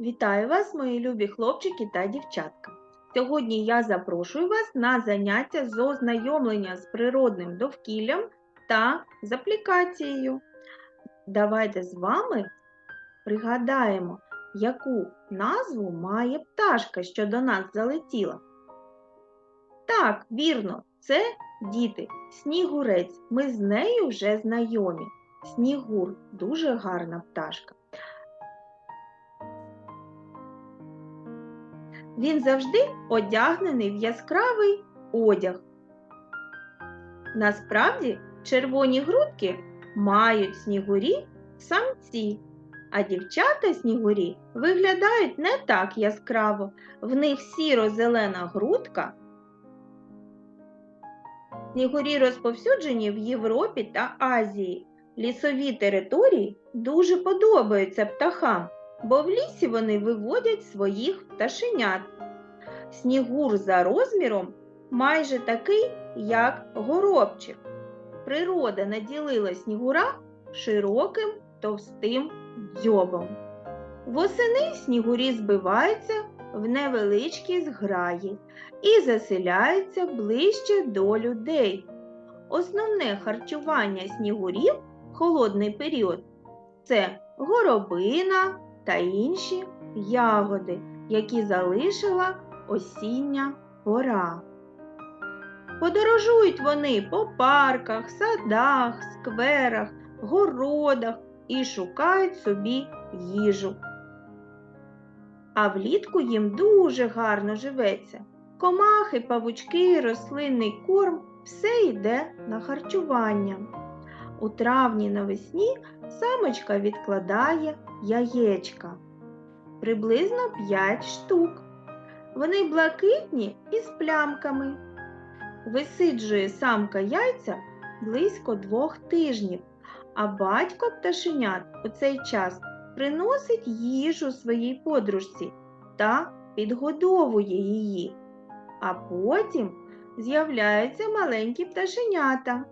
Вітаю вас, мої любі хлопчики та дівчатка. Сьогодні я запрошую вас на заняття з ознайомлення з природним довкіллям та з аплікацією. Давайте з вами пригадаємо, яку назву має пташка, що до нас залетіла. Так, вірно, це діти, снігурець. Ми з нею вже знайомі. Снігур дуже гарна пташка. Він завжди одягнений в яскравий одяг. Насправді, червоні грудки мають снігурі самці, а дівчата снігурі виглядають не так яскраво. В них сіро-зелена грудка. Снігурі розповсюджені в Європі та Азії. Лісові території дуже подобаються птахам бо в лісі вони виводять своїх пташенят. Снігур за розміром майже такий, як горобчик. Природа наділила снігура широким товстим дзьобом. Восени снігурі збиваються в невеличкі зграї і заселяються ближче до людей. Основне харчування снігурів в холодний період це горобина, та інші ягоди, які залишила осіння пора. Подорожують вони по парках, садах, скверах, городах і шукають собі їжу. А влітку їм дуже гарно живеться. Комахи, павучки, рослинний корм все йде на харчування. У травні навесні самочка відкладає яєчка. Приблизно 5 штук. Вони блакитні і з плямками. Висиджує самка яйця близько двох тижнів, а батько пташенят у цей час приносить їжу своїй подружці та підгодовує її. А потім з'являються маленькі пташенята.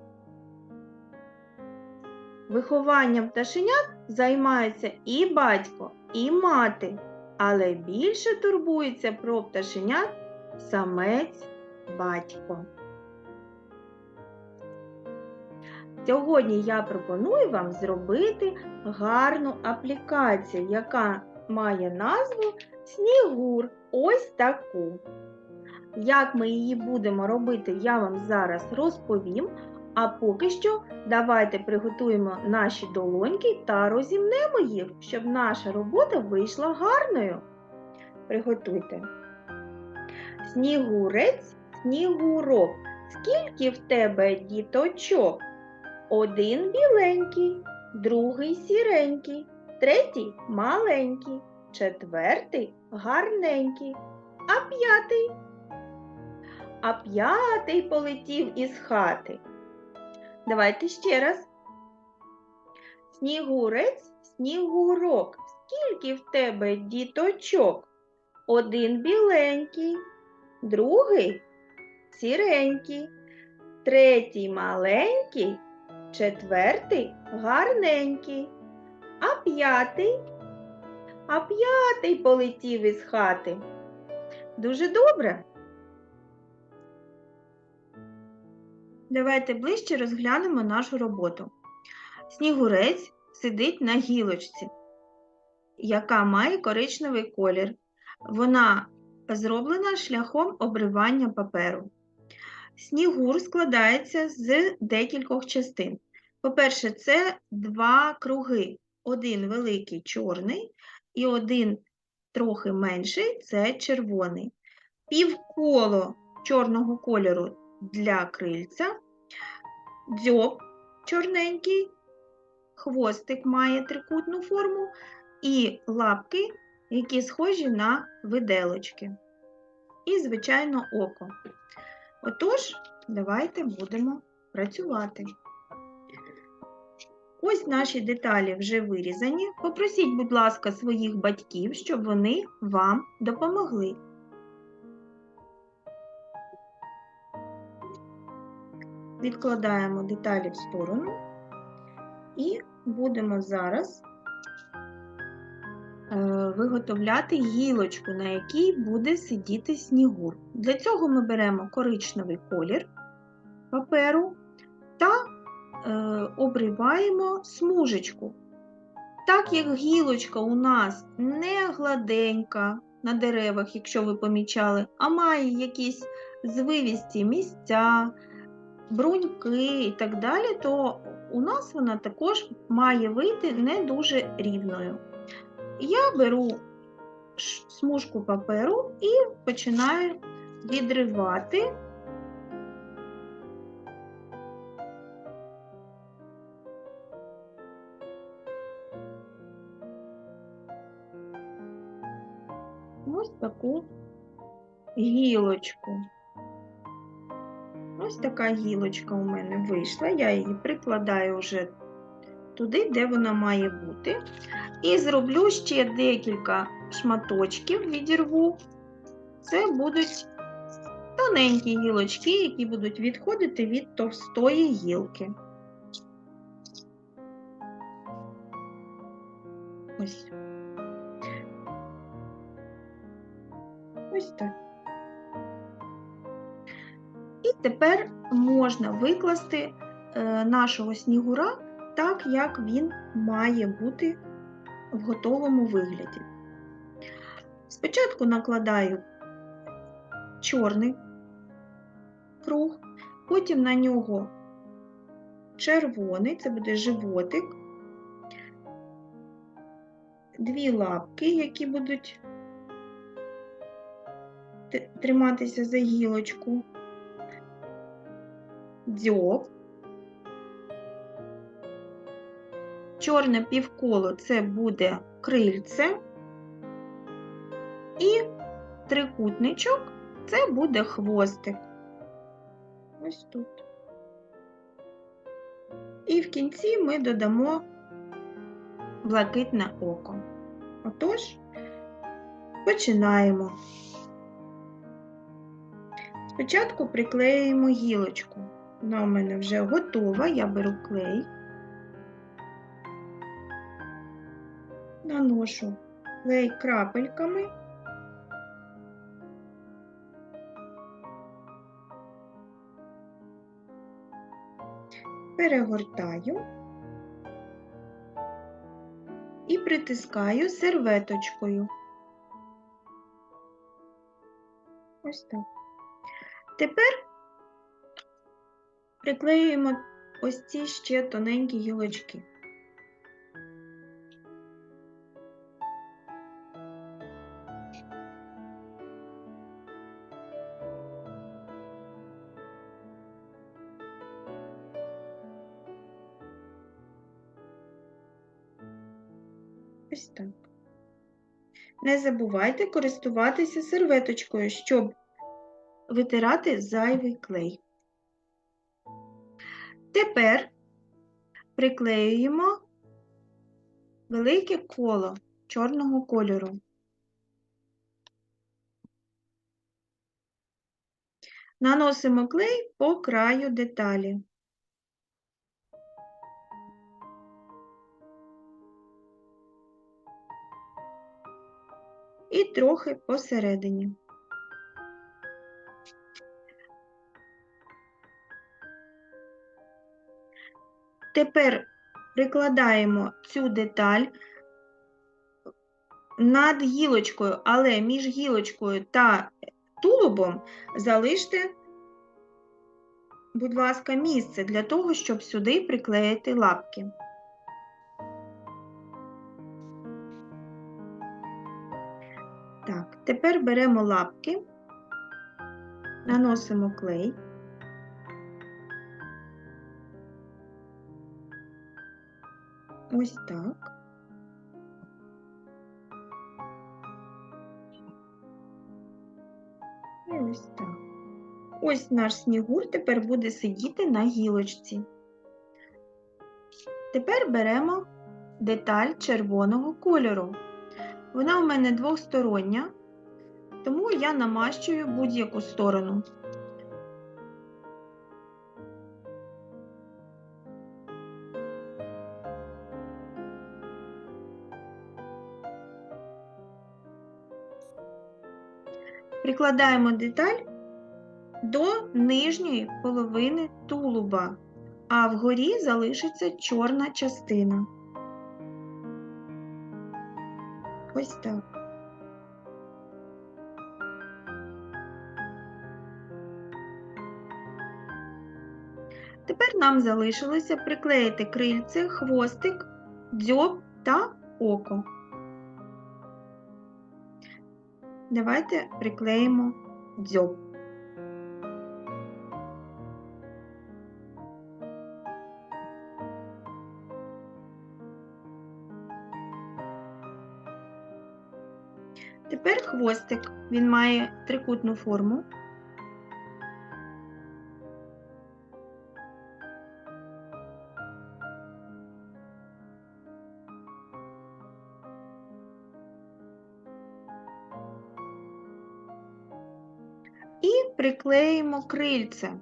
Вихованням пташенят займаються і батько, і мати, але більше турбується про пташенят самець батько. Сьогодні я пропоную вам зробити гарну аплікацію, яка має назву Снігур. Ось таку. Як ми її будемо робити, я вам зараз розповім. А поки що давайте приготуємо наші долоньки та розімнемо їх, щоб наша робота вийшла гарною. Приготуйте. Снігурець, снігурок. Скільки в тебе діточок? Один біленький, другий сіренький, третій маленький, четвертий гарненький, а п'ятий. А п'ятий полетів із хати. Давайте ще раз. Снігурець, снігурок. Скільки в тебе діточок? Один біленький, другий сіренький, третій маленький, четвертий гарненький, а п'ятий, а п'ятий полетів із хати. Дуже добре. Давайте ближче розглянемо нашу роботу. Снігурець сидить на гілочці, яка має коричневий колір. Вона зроблена шляхом обривання паперу. Снігур складається з декількох частин. По-перше, це два круги. Один великий чорний і один трохи менший це червоний. Півколо чорного кольору для крильця, дзьоб чорненький, хвостик має трикутну форму і лапки, які схожі на виделочки. І, звичайно, око. Отож, давайте будемо працювати. Ось наші деталі вже вирізані. Попросіть, будь ласка, своїх батьків, щоб вони вам допомогли. Відкладаємо деталі в сторону і будемо зараз виготовляти гілочку, на якій буде сидіти снігур. Для цього ми беремо коричневий колір паперу та е, обриваємо смужечку. Так як гілочка у нас не гладенька на деревах, якщо ви помічали, а має якісь звивісті місця, бруньки і так далі, то у нас вона також має вийти не дуже рівною. Я беру смужку паперу і починаю відривати. Ось таку гілочку. Ось така гілочка у мене вийшла, я її прикладаю вже туди, де вона має бути. І зроблю ще декілька шматочків, відірву. Це будуть тоненькі гілочки, які будуть відходити від товстої гілки. Ось. Ось так. Тепер можна викласти е, нашого снігура так, як він має бути в готовому вигляді. Спочатку накладаю чорний круг, потім на нього червоний, це буде животик, дві лапки, які будуть триматися за гілочку, дзьоб, чорне півколо це буде крильце, і трикутничок це буде хвостик. Ось тут. І в кінці ми додамо блакитне око. Отож, починаємо. Спочатку приклеюємо гілочку. Вона у мене вже готова, я беру клей, наношу клей крапельками. Перегортаю і притискаю серветочкою. Ось так. Тепер приклеюємо ось ці ще тоненькі гілочки. Ось так. Не забувайте користуватися серветочкою, щоб витирати зайвий клей. Тепер приклеюємо велике коло чорного кольору. Наносимо клей по краю деталі. І трохи посередині. Тепер прикладаємо цю деталь над гілочкою, але між гілочкою та тулубом залиште, будь ласка, місце для того, щоб сюди приклеїти лапки. Так, тепер беремо лапки, наносимо клей. Ось так. І ось так. Ось наш снігур тепер буде сидіти на гілочці. Тепер беремо деталь червоного кольору. Вона у мене двостороння, тому я намащую будь-яку сторону. Прикладаємо деталь до нижньої половини тулуба, а вгорі залишиться чорна частина. Ось так. Тепер нам залишилося приклеїти крильце, хвостик, дзьоб та око. Давайте приклеїмо дзьоб. Тепер хвостик. Він має трикутну форму. І приклеїмо крильце.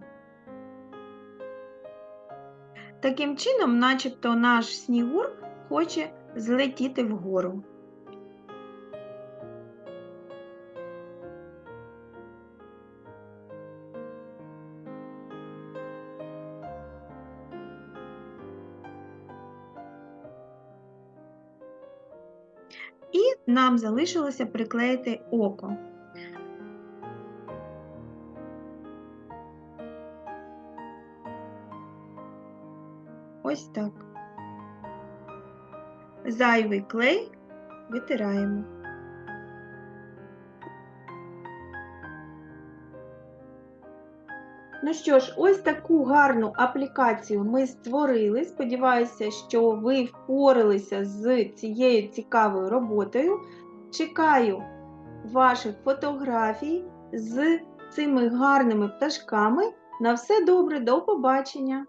Таким чином, начебто наш снігур хоче злетіти вгору. І нам залишилося приклеїти око. Ось так. Зайвий клей витираємо. Ну що ж, ось таку гарну аплікацію ми створили. Сподіваюся, що ви впоралися з цією цікавою роботою. Чекаю ваших фотографій з цими гарними пташками. На все добре, до побачення!